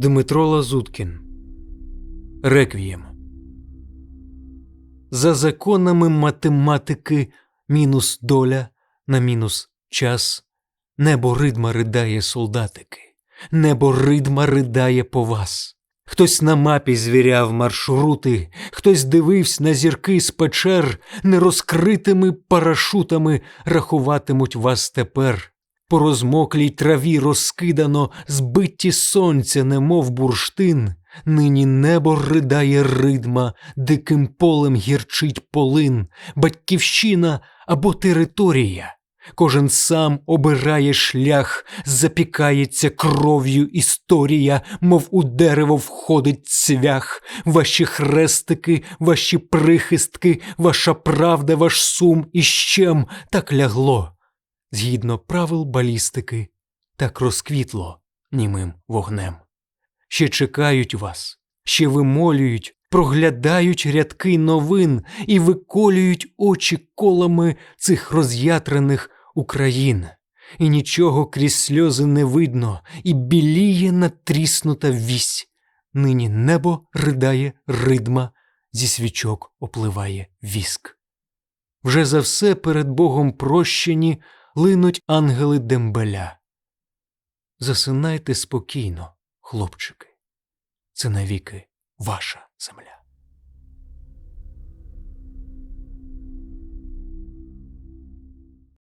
Дмитро Лазуткін Реквієм За законами математики мінус доля на мінус час Небо ридма ридає солдатики, небо ридма ридає по вас. Хтось на мапі звіряв маршрути, хтось дивився на зірки з печер, нерозкритими парашутами рахуватимуть вас тепер. По розмоклій траві розкидано, збитті сонця, немов бурштин. Нині небо ридає ридма, диким полем гірчить полин, батьківщина або територія. Кожен сам обирає шлях, запікається кров'ю історія, мов у дерево входить цвях, ваші хрестики, ваші прихистки, ваша правда, ваш сум і щем так лягло. Згідно правил балістики, так розквітло німим вогнем. Ще чекають вас, ще вимолюють, проглядають рядки новин і виколюють очі колами цих роз'ятрених Україн. І нічого крізь сльози не видно, і біліє натріснута вісь. Нині небо ридає ридма, зі свічок опливає віск. Вже за все перед Богом прощені линуть ангели дембеля. Засинайте спокійно, хлопчики, це навіки ваша земля.